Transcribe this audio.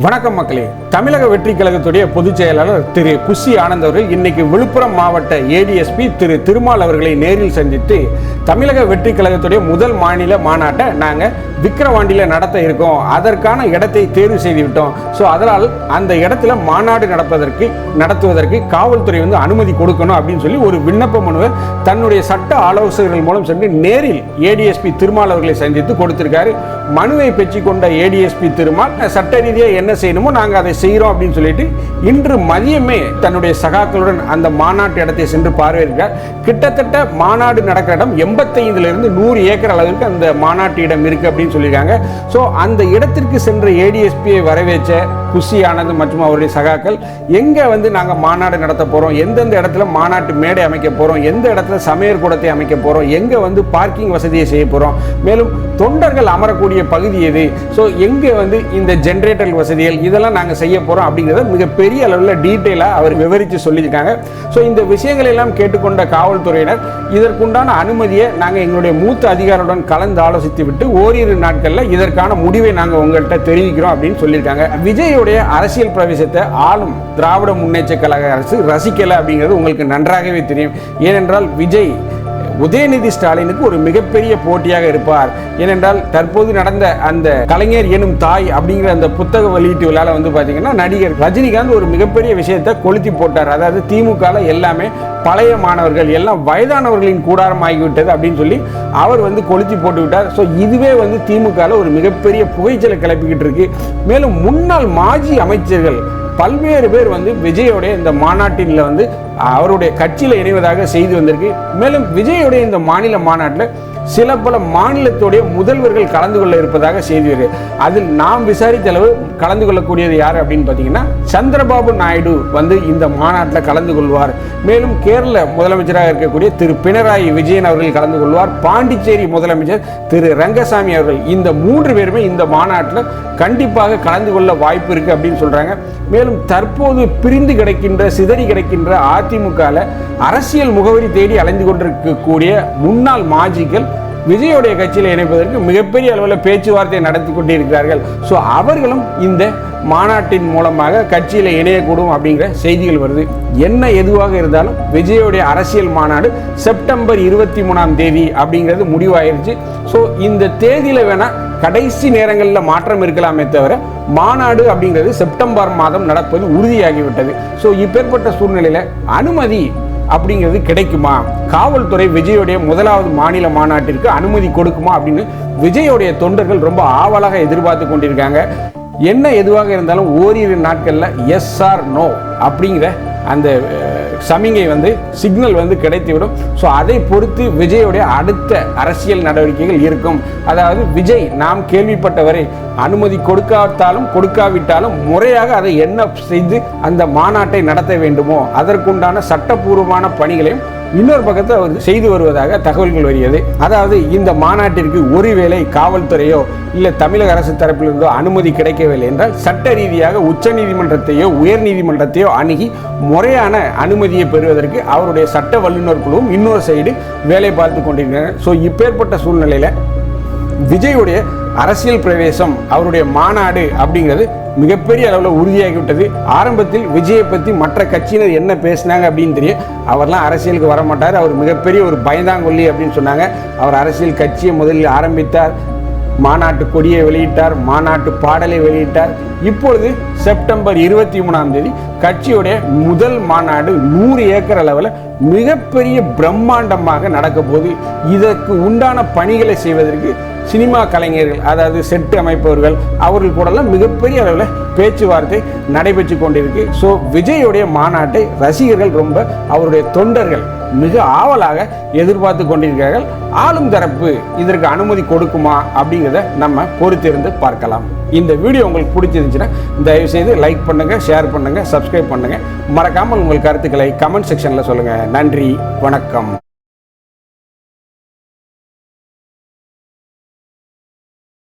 வணக்கம் மக்களே. தமிழக வெற்றி கழகத்துடைய பொதுச் செயலாளர் திரு குஷி ஆனந்த் அவர்கள் இன்னைக்கு விழுப்புரம் மாவட்ட ஏடிஎஸ்பி திரு திருமால் அவர்களை நேரில் சந்தித்து தமிழக வெற்றி கழகத்துடைய முதல் மாநில மாநாட்டை நாங்கள் விக்கிரவாண்டியில் நடத்த இருக்கோம். அதற்கான இடத்தை தேர்வு செய்து விட்டோம் ஸோ அதனால் அந்த இடத்துல மாநாடு நடப்பதற்கு நடத்துவதற்கு காவல்துறை வந்து அனுமதி கொடுக்கணும் அப்படின்னு சொல்லி ஒரு விண்ணப்ப மனுவை தன்னுடைய சட்ட ஆலோசகர்கள் மூலம் சென்று நேரில் ஏடிஎஸ்பி திருமால் அவர்களை சந்தித்து கொடுத்திருக்காரு. மனுவை பெற்றுக்கொண்ட ஏடிஎஸ்பி திருமால் சட்ட ரீதியாக என்ன செய்யணுமோ நாங்கள் அதை செய்கிறோம் அப்படின்னு சொல்லிட்டு இன்று மதியமே தன்னுடைய சகாக்களுடன் அந்த மாநாட்டு இடத்தை சென்று பார்வையிட்டார் கிட்டத்தட்ட மாநாடு நடக்கிற இடம் எம் எண்பத்தைந்துலேருந்து நூறு ஏக்கர் அளவிற்கு அந்த மாநாட்டு இடம் இருக்கு அப்படின்னு சொல்லியிருக்காங்க. ஸோ அந்த இடத்திற்கு சென்ற ஏடிஎஸ்பியை வரவேற்ற குஷி ஆனந்த் மற்றும் அவருடைய சகாக்கள் எங்கே வந்து நாங்கள் மாநாடு நடத்த போகிறோம் எந்தெந்த இடத்துல மாநாட்டு மேடை அமைக்க போகிறோம் எந்த இடத்துல சமையல் கூடத்தை அமைக்க போகிறோம் எங்கே வந்து பார்க்கிங் வசதியை செய்ய போகிறோம் மேலும் தொண்டர்கள் அமரக்கூடிய பகுதி எது? ஸோ எங்கே வந்து இந்த ஜென்ரேட்டர் வசதிகள் இதெல்லாம் நாங்கள் செய்ய போகிறோம் அப்படிங்கிறத மிகப்பெரிய அளவில் டீட்டெயிலாக அவர் விவரித்து சொல்லியிருக்காங்க. ஸோ இந்த விஷயங்களை எல்லாம் கேட்டுக்கொண்ட காவல்துறையினர் இதற்குண்டான அனுமதியை நாங்கள் எங்களுடைய மூத்த அதிகாரியுடன் கலந்து ஆலோசித்து விட்டு ஓரிரு நாட்களில் இதற்கான முடிவை நாங்கள் உங்கள்கிட்ட தெரிவிக்கிறோம் அப்படின்னு சொல்லியிருக்காங்க. விஜய் விஜயுடைய அரசியல் பிரவேசத்தை ஆளும் திராவிட முன்னேற்ற கழக அரசு ரசிக்கலை அப்படிங்கிறது உங்களுக்கு நன்றாகவே தெரியும். ஏனென்றால் விஜய் உதயநிதி ஸ்டாலினுக்கு ஒரு மிகப்பெரிய போட்டியாக இருப்பார். ஏனென்றால் தற்போது நடந்த அந்த கலைஞர் எனும் தாய் அப்படிங்கிற அந்த புத்தக வெளியீட்டு விழாவில் வந்து பார்த்தீங்கன்னா நடிகர் ரஜினிகாந்த் ஒரு மிகப்பெரிய விஷயத்தை கொளுத்தி போட்டார். அதாவது திமுகவில் எல்லாமே பழைய மாணவர்கள் எல்லாம் வயதானவர்களின் கூடாரம் ஆகிவிட்டது அப்படின்னு சொல்லி அவர் வந்து கொளுத்தி போட்டு விட்டார் ஸோ இதுவே வந்து திமுகவில் ஒரு மிகப்பெரிய புகைச்சலை கிளப்பிக்கிட்டு இருக்கு. மேலும் முன்னாள் மாஜி அமைச்சர்கள் பல்வேறு பேர் வந்து விஜயோடைய இந்த மாநாட்டில் வந்து அவருடைய கட்சியில் இணைவதாக செய்து வந்திருக்கு. மேலும் விஜயோடைய இந்த மாநில மாநாட்டில் சில பல மாநிலத்துடைய முதல்வர்கள் கலந்து கொள்ள இருப்பதாக செய்தி வருது. அதில் நாம் விசாரித்த அளவு கலந்து கொள்ளக்கூடியது யார் அப்படின்னு பார்த்தீங்கன்னா சந்திரபாபு நாயுடு வந்து இந்த மாநாட்டில் கலந்து கொள்வார். மேலும் கேரள முதலமைச்சராக இருக்கக்கூடிய திரு பினராயி விஜயன் அவர்கள் கலந்து கொள்வார். பாண்டிச்சேரி முதலமைச்சர் திரு ரங்கசாமி அவர்கள். இந்த மூன்று பேருமே இந்த மாநாட்டில் கண்டிப்பாக கலந்து கொள்ள வாய்ப்பு இருக்கு அப்படின்னு சொல்றாங்க. மேலும் தற்போது பிரிந்து கிடக்கின்ற சிதறி கிடக்கின்ற அதிமுகவில் அரசியல் முகவரி தேடி அலைந்து கொண்டிருக்கக்கூடிய முன்னாள் மாஜிகள் விஜயோடைய கட்சியில் இணைப்பதற்கு மிகப்பெரிய அளவில் பேச்சுவார்த்தை நடத்தி கொண்டிருக்கிறார்கள். ஸோ அவர்களும் இந்த மாநாட்டின் மூலமாக கட்சியில் இணையக்கூடும் அப்படிங்கிற செய்திகள் வருது. என்ன எதுவாக இருந்தாலும் விஜயோடைய அரசியல் மாநாடு செப்டம்பர் இருபத்தி மூணாம் தேதி அப்படிங்கிறது முடிவாயிருச்சு. ஸோ இந்த தேதியில் வேணால் கடைசி நேரங்களில் மாற்றம் இருக்கலாமே தவிர மாநாடு அப்படிங்கிறது செப்டம்பர் மாதம் நடப்பது உறுதியாகிவிட்டது. ஸோ இப்பேற்பட்ட சூழ்நிலையில் அனுமதி அப்படிங்கிறது கிடைக்குமா? காவல்துறை விஜயோடைய முதலாவது மாநில மாநாட்டிற்கு அனுமதி கொடுக்குமா அப்படின்னு விஜயோடைய தொண்டர்கள் ரொம்ப ஆவலாக எதிர்பார்த்து கொண்டிருக்காங்க. என்ன எதுவாக இருந்தாலும் ஓரிரு நாட்களில் எஸ் ஆர் நோ அப்படிங்கிற அந்த சமிங்கை வந்து சிக்னல் வந்து கிடைத்துவிடும். ஸோ அதை பொறுத்து விஜயோடைய அடுத்த அரசியல் நடவடிக்கைகள் இருக்கும். அதாவது விஜய் நாம் கேள்விப்பட்டவரை அனுமதி கொடுக்காவிட்டாலும் கொடுக்காவிட்டாலும் முறையாக அதை என்ன செய்து அந்த மாநாட்டை நடத்த வேண்டுமோ அதற்குண்டான சட்டப்பூர்வமான பணிகளையும் இன்னொரு பக்கத்தில் அவர் செய்து வருவதாக தகவல்கள் வருகிறது. அதாவது இந்த மாநாட்டிற்கு ஒருவேளை காவல்துறையோ இல்லை தமிழக அரசு தரப்பிலிருந்தோ அனுமதி கிடைக்கவில்லை என்றால் சட்ட ரீதியாக உச்சநீதிமன்றத்தையோ உயர்நீதிமன்றத்தையோ உயர் நீதிமன்றத்தையோ அணுகி முறையான அனுமதியை பெறுவதற்கு அவருடைய சட்ட வல்லுநர் குழுவும் இன்னொரு சைடு வேலை பார்த்து கொண்டிருக்கிறார் ஸோ இப்பேற்பட்ட சூழ்நிலையில் விஜயுடைய அரசியல் பிரவேசம் அவருடைய மாநாடு அப்படிங்கிறது மிகப்பெரிய அளவில் உறுதியாகிவிட்டது. ஆரம்பத்தில் விஜயை பற்றி மற்ற கட்சியினர் என்ன பேசினாங்க அப்படின்னு தெரியும். அவர்லாம் அரசியலுக்கு வர மாட்டார் அவர் மிகப்பெரிய ஒரு பயந்தாங்கொல்லி அப்படின்னு சொன்னாங்க. அவர் அரசியல் கட்சியை முதலில் ஆரம்பித்தார். மாநாட்டு கொடியை வெளியிட்டார். மாநாட்டு பாடலை வெளியிட்டார். இப்பொழுது செப்டம்பர் இருபத்தி மூணாம் தேதி கட்சியுடைய முதல் மாநாடு நூறு ஏக்கர் அளவில் மிகப்பெரிய பிரம்மாண்டமாக நடக்க போகுது. இதற்கு உண்டான பணிகளை செய்வதற்கு சினிமா கலைஞர்கள் அதாவது செட்டு அமைப்பவர்கள் அவர்கள் கூடலாம் மிகப்பெரிய அளவில் பேச்சுவார்த்தை நடைபெற்று கொண்டிருக்கு. ஸோ விஜயுடைய மாநாட்டை ரசிகர்கள் ரொம்ப அவருடைய தொண்டர்கள் மிக ஆவலாக எதிர்பார்த்து கொண்டிருக்கிறார்கள். ஆளும் தரப்பு இதற்கு அனுமதி கொடுக்குமா அப்படிங்கிறத நம்ம பொறுத்திருந்து பார்க்கலாம். இந்த வீடியோ உங்களுக்கு பிடிச்சிருந்துச்சுன்னா தயவு செய்து லைக் பண்ணுங்கள் ஷேர் பண்ணுங்கள் சப்ஸ்கிரைப் பண்ணுங்க. மறக்காமல் உங்கள் கருத்துக்களை கமெண்ட் செக்ஷனில் சொல்லுங்கள் நன்றி வணக்கம்.